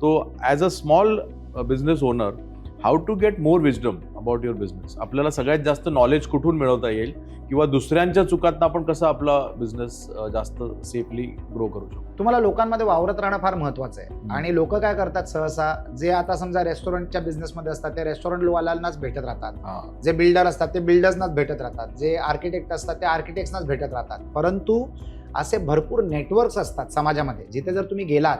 तो as a small business owner how to get more wisdom about your business आपल्याला सगळ्यात जास्त knowledge कुठून मिळवता येईल? किंवा दुसऱ्यांच्या चुकातनं आपण कसं आपला बिझनेस जास्त सेफली ग्रो करू शकतो तुम्हाला लोकांमध्ये वावरत राहणं फार महत्वाचं आहे. आणि लोक काय करतात सहसा? जे आता समजा रेस्टॉरंटच्या बिझनेसमध्ये असतात ते रेस्टॉरंटवाल्यांनाच भेटत राहतात. जे बिल्डर असतात ते बिल्डर्सनाच भेटत राहतात. जे आर्किटेक्ट असतात ते आर्किटेक्ट्सनाच भेटत राहतात. परंतु असे भरपूर नेटवर्क्स असतात समाजामध्ये. जिथे जर तुम्ही गेलात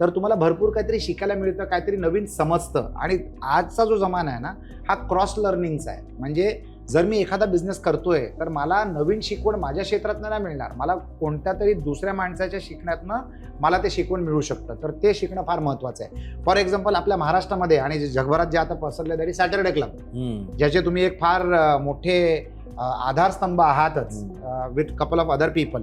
तर तुम्हाला भरपूर काहीतरी शिकायला मिळतं काहीतरी नवीन समजतं. आणि आजचा जो जमाना आहे ना हा क्रॉस लर्निंगचा आहे. म्हणजे जर मी एखादा बिझनेस करतोय तर मला नवीन शिकवण माझ्या क्षेत्रातनं नाही मिळणार. मला कोणत्या तरी दुसऱ्या माणसाच्या शिकण्यातनं मला ते शिकवण मिळू शकतं. तर ते शिकणं फार महत्त्वाचं आहे. फॉर एक्झाम्पल आपल्या महाराष्ट्रामध्ये आणि जगभरात जे आता पसरले तरी सॅटर्डे क्लब ज्याचे तुम्ही एक फार मोठे आधारस्तंभ आहातच with couple of other people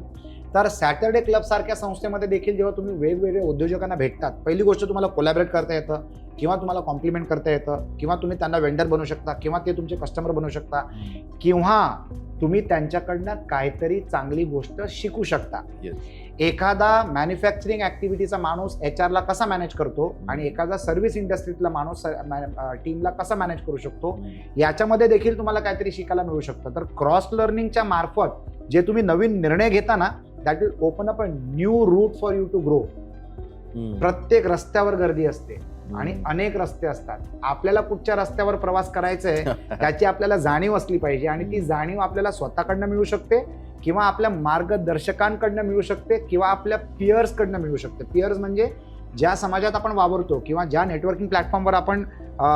तर सॅटर्डे क्लब सारख्या संस्थेमध्ये देखील जेव्हा तुम्ही वेगवेगळे उद्योजकांना भेटतात पहिली गोष्ट तुम्हाला कोलॅबरेट करता येतं किंवा तुम्हाला कॉम्प्लिमेंट करता येतं किंवा तुम्ही त्यांना वेंडर बनवू शकता किंवा ते तुमचे कस्टमर बनवू शकता किंवा तुम्ही त्यांच्याकडनं काहीतरी चांगली गोष्ट शिकू शकता. एखादा मॅन्युफॅक्चरिंग ऍक्टिव्हिटीचा माणूस एच आरला कसा मॅनेज करतो आणि एखादा सर्व्हिस इंडस्ट्रीतला माणूस टीमला कसा मॅनेज करू शकतो याच्यामध्ये देखील तुम्हाला काहीतरी शिकायला मिळू शकतं तर क्रॉस लर्निंगच्या मार्फत जे तुम्ही नवीन निर्णय घेता ना that will open up a new route for you to grow प्रत्येक रस्त्यावर गर्दी असते आणि अनेक रस्ते असतात. आपल्याला कुठच्या रस्त्यावर प्रवास करायचा आहे त्याची आपल्याला जाणीव असली पाहिजे आणि ती जाणीव आपल्याला स्वतःकडनं मिळू शकते किंवा आपल्या मार्गदर्शकांकडनं मिळू शकते किंवा आपल्या पियर्सकडनं मिळू शकते. पियर्स म्हणजे ज्या समाजात आपण वावरतो किंवा ज्या नेटवर्किंग प्लॅटफॉर्मवर आपण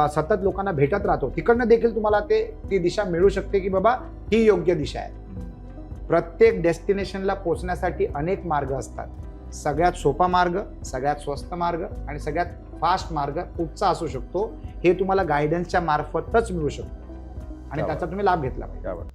सतत लोकांना भेटत राहतो तिकडनं देखील तुम्हाला ते ती दिशा मिळू शकते की बाबा ही योग्य दिशा आहे. प्रत्येक डेस्टिनेशनला पोहोचण्यासाठी अनेक मार्ग असतात. सगळ्यात सोपा मार्ग सगळ्यात स्वस्त मार्ग आणि सगळ्यात फास्ट मार्ग कुठचा असू शकतो हे तुम्हाला गायडन्सच्या मार्फतच मिळू शकतो. आणि त्याचा तुम्ही लाभ घेतला पाहिजे.